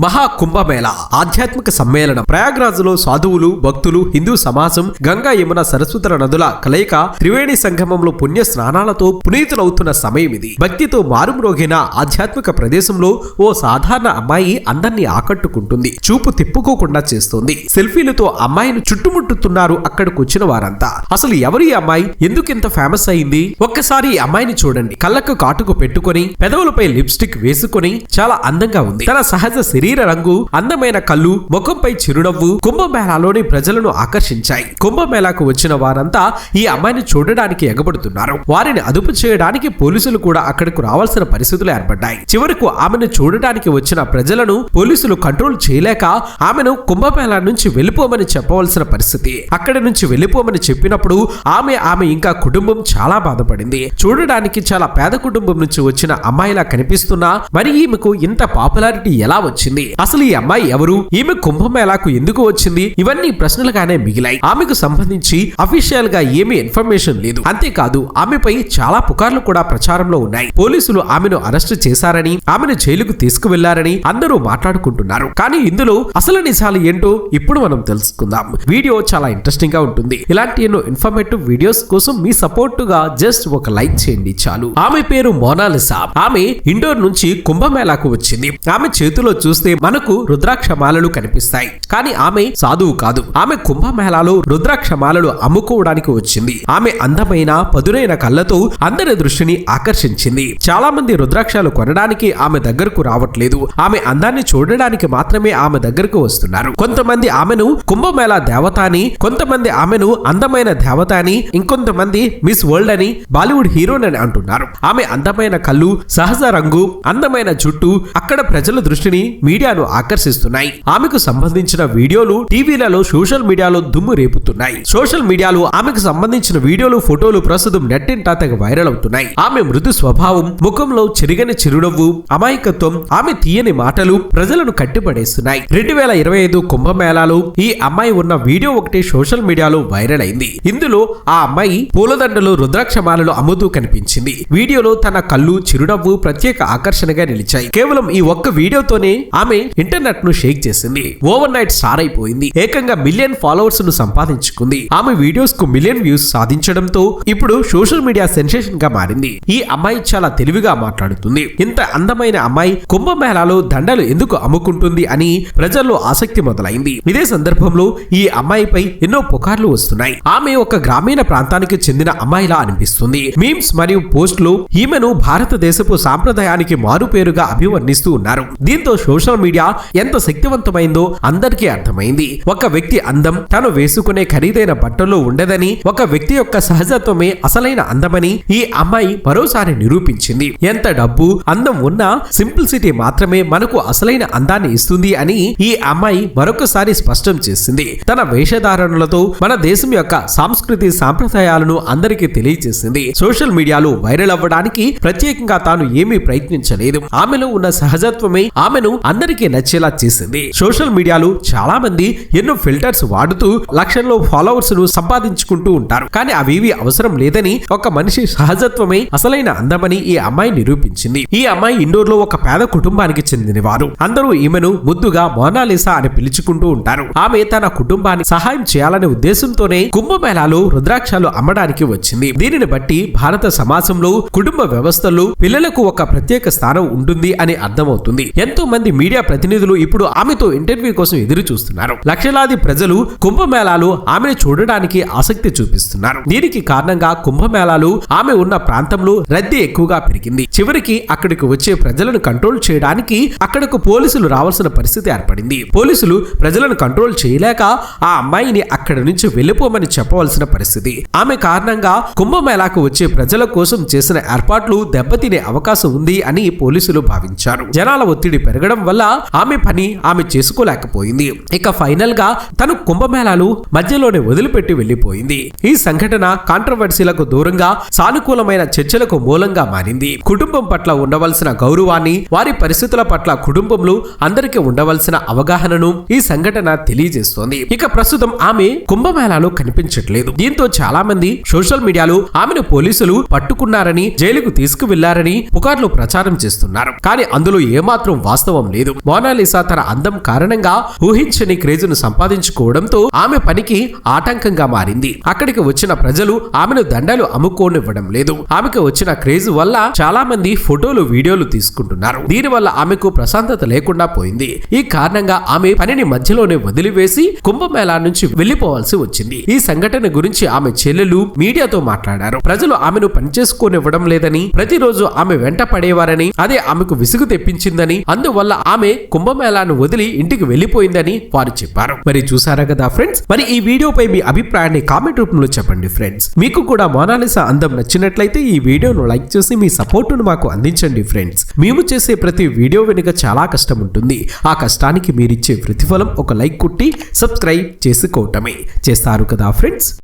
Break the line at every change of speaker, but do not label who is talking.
మహా కుంభమేళ ఆధ్యాత్మిక సమ్మేళనం. ప్రయాగ్రాజులో సాధువులు భక్తులు హిందూ సమాజం గంగా యమున సరస్వతుల నదుల కలయిక త్రివేణి సంగమంలో పుణ్య స్నానాలతో పునీతులవుతున్న సమయం ఇది. భక్తితో మారుమ్రోగిన ఆధ్యాత్మిక ప్రదేశంలో ఓ సాధారణ అమ్మాయి అందరినీ ఆకట్టుకుంటుంది. చూపు తిప్పుకోకుండా చేస్తుంది. సెల్ఫీలతో అమ్మాయిని చుట్టుముట్టుతున్నారు అక్కడికి వచ్చిన వారంతా. అసలు ఎవరి ఈ అమ్మాయి? ఎందుకు ఫేమస్ అయింది? ఒక్కసారి ఈ అమ్మాయిని చూడండి. కళ్ళకు కాటుకు పెట్టుకొని పెదవులపై లిప్స్టిక్ వేసుకొని చాలా అందంగా ఉంది. తన సహజ శరీర రంగు అందమైన కళ్ళు ముఖంపై చిరునవ్వు కుంభమేళాలోని ప్రజలను ఆకర్షించాయి. కుంభమేళాకు వచ్చిన వారంతా ఈ అమ్మాయిని చూడడానికి ఎగబడుతున్నారు. వారిని అదుపు చేయడానికి పోలీసులు కూడా అక్కడకు రావాల్సిన పరిస్థితులు ఏర్పడ్డాయి. చివరకు ఆమెను చూడడానికి వచ్చిన ప్రజలను పోలీసులు కంట్రోల్ చేయలేక ఆమెను కుంభమేళా నుంచి వెళ్ళిపోమని చెప్పవలసిన పరిస్థితి. అక్కడి నుంచి వెళ్ళిపోమని చెప్పినప్పుడు ఆమె ఆమె ఇంకా కుటుంబం చాలా బాధపడింది. చూడడానికి చాలా పేద కుటుంబం నుంచి వచ్చిన అమ్మాయిలా కనిపిస్తున్నా మరి ఈమెకు ఇంత పాపులారిటీ ఎలా వచ్చింది? అసలు ఈ అమ్మాయి ఎవరు? ఈమె కుంభమేళాకు ఎందుకు వచ్చింది? ఇవన్నీ ప్రశ్నలుగానే మిగిలాయి. ఆమెకు సంబంధించి అఫీషియల్గా ఏమీ ఇన్ఫర్మేషన్ లేదు. అంతేకాదు ఆమెపై చాలా పుకార్లు కూడా ప్రచారంలో ఉన్నాయి. పోలీసులు ఆమెను అరెస్ట్ చేశారని ఆమెను జైలుకు తీసుకువెళ్ళారని అందరూ మాట్లాడుకుంటున్నారు. కానీ ఇందులో అసలు నిజాలు ఏంటో ఇప్పుడు మనం తెలుసుకుందాం. వీడియో చాలా ఇంట్రెస్టింగ్గా ఉంటుంది. ఇలాంటి ఎన్నో ఇన్ఫర్మేటివ్ వీడియోస్ కోసం మీ సపోర్ట్గా జస్ట్ ఒక లైక్ చేయండి చాలు. ఆమె పేరు మోనాలిసా. ఆమె ఇండోర్ నుంచి కుంభమేళాకు వచ్చింది. ఆమె చేతిలో చూస్తే చూస్తే మనకు రుద్రాక్ష మాలలు కనిపిస్తాయి. కానీ ఆమె సాధువు కాదు. ఆమె కుంభమేళాలో రుద్రాక్ష మాలలు అమ్ముకోవడానికి వచ్చింది. ఆమె అందమైన పదునైన కళ్ళతో అందరి దృష్టిని ఆకర్షించింది. చాలా మంది రుద్రాక్షాలు కొనడానికి ఆమె దగ్గరకు రావట్లేదు. ఆమె అందాన్ని చూడడానికి మాత్రమే ఆమె దగ్గరకు వస్తున్నారు. కొంతమంది ఆమెను కుంభమేళా దేవత అని కొంతమంది ఆమెను అందమైన దేవత అని ఇంకొంతమంది మిస్ వరల్డ్ అని బాలీవుడ్ హీరోని అని అంటున్నారు. ఆమె అందమైన కళ్ళు సహజ రంగు అందమైన జుట్టు అక్కడ ప్రజల దృష్టిని మీడియాను ఆకర్షిస్తున్నాయి. ఆమెకు సంబంధించిన వీడియోలు టీవీలలో సోషల్ మీడియాలో దుమ్ము రేపుతున్నాయి. సోషల్ మీడియాలో ఆమెకు సంబంధించిన వీడియోలు ఫోటోలు ప్రస్తుతం నెట్టింటా తెగ వైరల్ అవుతున్నాయి. ఆమె మృదు స్వభావం ముఖంలో చెరిగని చిరునవ్వు అమాయకత్వం ఆమె తీయని మాటలు ప్రజలను కట్టిపడేస్తున్నాయి. రెండు వేల ఇరవై ఐదు కుంభమేళాలో ఈ అమ్మాయి ఉన్న వీడియో ఒకటి సోషల్ మీడియాలో వైరల్ అయింది. ఇందులో ఆ అమ్మాయి పూలదండలు రుద్రాక్షమాలలో అమ్ముతూ కనిపించింది. వీడియోలో తన కళ్ళు చిరునవ్వు ప్రత్యేక ఆకర్షణగా నిలిచాయి. కేవలం ఈ ఒక్క వీడియోతోనే ఆమె ఇంటర్నెట్ను షేక్ చేసింది. ఓవర్ నైట్ స్టార్ అయిపోయింది. ఏకంగా మిలియన్ ఫాలోవర్స్ను సంపాదించుకుంది. ఆమె వీడియోస్కు మిలియన్ వ్యూస్ సాధించడంతో ఇప్పుడు సోషల్ మీడియా సెన్సేషన్గా మారింది. ఈ అమ్మాయి చాలా తెలివిగా మాట్లాడుతుంది. ఇంత అందమైన అమ్మాయి కుంభమేళాలో దండలు ఎందుకు అమ్ముకుంటుంది అని ప్రజల్లో ఆసక్తి మొదలైంది. ఇదే సందర్భంలో ఈ అమ్మాయిపై ఎన్నో పుకార్లు వస్తున్నాయి. ఆమె ఒక గ్రామీణ ప్రాంతానికి చెందిన అమ్మాయిలా అనిపిస్తుంది. మీమ్స్ మరియు పోస్టులు ఈమెను భారతదేశపు సాంప్రదాయానికి మారుపేరుగా అభివర్ణిస్తూ ఉన్నారు. దీంతో సోషల్ సోషల్ మీడియా ఎంత శక్తివంతమైందో అందరికీ అర్థమైంది. ఒక వ్యక్తి అందం తను వేసుకునే ఖరీదైన బట్టల్లో ఉండదని ఒక వ్యక్తి యొక్క సహజత్వమే అసలైన అందమని ఈ అమ్మాయి మరోసారి నిరూపించింది. ఎంత డబ్బు అందం ఉన్నా సింప్లిసిటీ మాత్రమే మనకు అసలైన అందాన్ని ఇస్తుంది అని ఈ అమ్మాయి మరొకసారి స్పష్టం చేసింది. తన వేషధారణలతో మన దేశం యొక్క సాంస్కృతి సాంప్రదాయాలను అందరికీ తెలియజేసింది సోషల్ మీడియాలో వైరల్ అవ్వడానికి ప్రత్యేకంగా తాను ఏమీ ప్రయత్నించలేదు. ఆమెలో ఉన్న సహజత్వమే ఆమెను అందరికీ నచ్చేలా చేసింది. సోషల్ మీడియాలో చాలా మంది ఎన్నో ఫిల్టర్స్ వాడుతూ లక్షల్లో ఫాలోవర్స్ను సంపాదించుకుంటూ ఉంటారు. కానీ అవేవి అవసరం లేదని ఒక మనిషి సహజత్వమే అసలైన అందమని ఈ అమ్మాయి నిరూపించింది. ఈ అమ్మాయి ఇండోర్లో ఒక పేద కుటుంబానికి చెందినవారు. అందరూ ఈమెను ముద్దుగా మోనాలిసా అని పిలుచుకుంటూ ఉంటారు. ఆమె తన కుటుంబానికి సహాయం చేయాలనే ఉద్దేశంతోనే కుంభమేళాలో రుద్రాక్షాలు అమ్మడానికి వచ్చింది. దీనిని బట్టి భారత సమాజంలో కుటుంబ వ్యవస్థలో పిల్లలకు ఒక ప్రత్యేక స్థానం ఉంటుంది అని అర్థమవుతుంది. ఎంతో మంది మీడియా ప్రతినిధులు ఇప్పుడు ఆమెతో ఇంటర్వ్యూ కోసం ఎదురు చూస్తున్నారు. లక్షలాది ప్రజలు కుంభమేళాలు ఆమెను చూడడానికి ఆసక్తి చూపిస్తున్నారు. దీనికి కారణంగా కుంభమేళాలు ఆమె ఉన్న ప్రాంతంలో రద్దీ ఎక్కువగా పెరిగింది. చివరికి అక్కడికి వచ్చే ప్రజలను కంట్రోల్ చేయడానికి అక్కడకు పోలీసులు రావాల్సిన పరిస్థితి ఏర్పడింది. పోలీసులు ప్రజలను కంట్రోల్ చేయలేక ఆ అమ్మాయిని అక్కడి నుంచి వెళ్ళిపోమని చెప్పవలసిన పరిస్థితి. ఆమె కారణంగా కుంభమేళాకు వచ్చే ప్రజల కోసం చేసిన ఏర్పాట్లు దెబ్బతినే అవకాశం ఉంది అని పోలీసులు భావించారు. జనాల ఒత్తిడి పెరగడం వల్ల ఆమె పని ఆమె చేసుకోలేకపోయింది. ఇక ఫైనల్గా తను కుంభమేళాలు మధ్యలోనే వదిలిపెట్టి వెళ్ళిపోయింది ఈ సంఘటన కాంట్రవర్సీలకు దూరంగా సానుకూలమైన చర్చలకు మూలంగా మారింది. కుటుంబం పట్ల ఉండవలసిన గౌరవాన్ని వారి పరిస్థితుల పట్ల కుటుంబంలో అందరికీ ఉండవలసిన అవగాహనను ఈ సంఘటన తెలియజేస్తోంది. ఇక ప్రస్తుతం ఆమె కుంభమేళాలో కనిపించట్లేదు. దీంతో చాలా మంది సోషల్ మీడియాలో ఆమెను పోలీసులు పట్టుకున్నారని జైలుకు తీసుకువెళ్ళారని పుకార్లు ప్రచారం చేస్తున్నారు. కానీ అందులో ఏమాత్రం వాస్తవం లేదు. లేదు. మోనాలిసా తన అందం కారణంగా ఊహించని క్రేజును సంపాదించుకోవడంతో ఆమె పనికి ఆటంకంగా మారింది. అక్కడికి వచ్చిన ప్రజలు ఆమెను దండలు అమ్ముకోనివ్వడం లేదు. ఆమెకు వచ్చిన క్రేజ్ వల్ల చాలా మంది ఫోటోలు వీడియోలు తీసుకుంటున్నారు. దీని వల్ల ఆమెకు ప్రశాంతత లేకుండా పోయింది. ఈ కారణంగా ఆమె పనిని మధ్యలోనే వదిలివేసి కుంభమేళా నుంచి వెళ్ళిపోవాల్సి వచ్చింది. ఈ సంఘటన గురించి ఆమె చెల్లెలు మీడియాతో మాట్లాడారు. ప్రజలు ఆమెను పనిచేసుకోనివ్వడం లేదని ప్రతిరోజు ఆమె వెంట పడేవారని అదే ఆమెకు విసుగు తెప్పించిందని అందువల్ల ఆమె కుంభమేళాను వదిలి ఇంటికి వెళ్ళిపోయిందని వారు చెప్పారు. మరి చూసారా కదా ఫ్రెండ్స్? మరి ఈ వీడియోపై మీ అభిప్రాయాన్ని కామెంట్ రూపంలో చెప్పండి ఫ్రెండ్స్. మీకు కూడా మోనాలిసా అందం నచ్చినట్లయితే ఈ వీడియోను లైక్ చేసి మీ సపోర్టును మాకు అందించండి ఫ్రెండ్స్. మేము చేసే ప్రతి వీడియో వెనుక చాలా కష్టం ఉంటుంది. ఆ కష్టానికి మీరిచ్చే ప్రతిఫలం ఒక లైక్ కుట్టి సబ్స్క్రైబ్ చేసుకోవటమే. చేస్తారు కదా ఫ్రెండ్స్?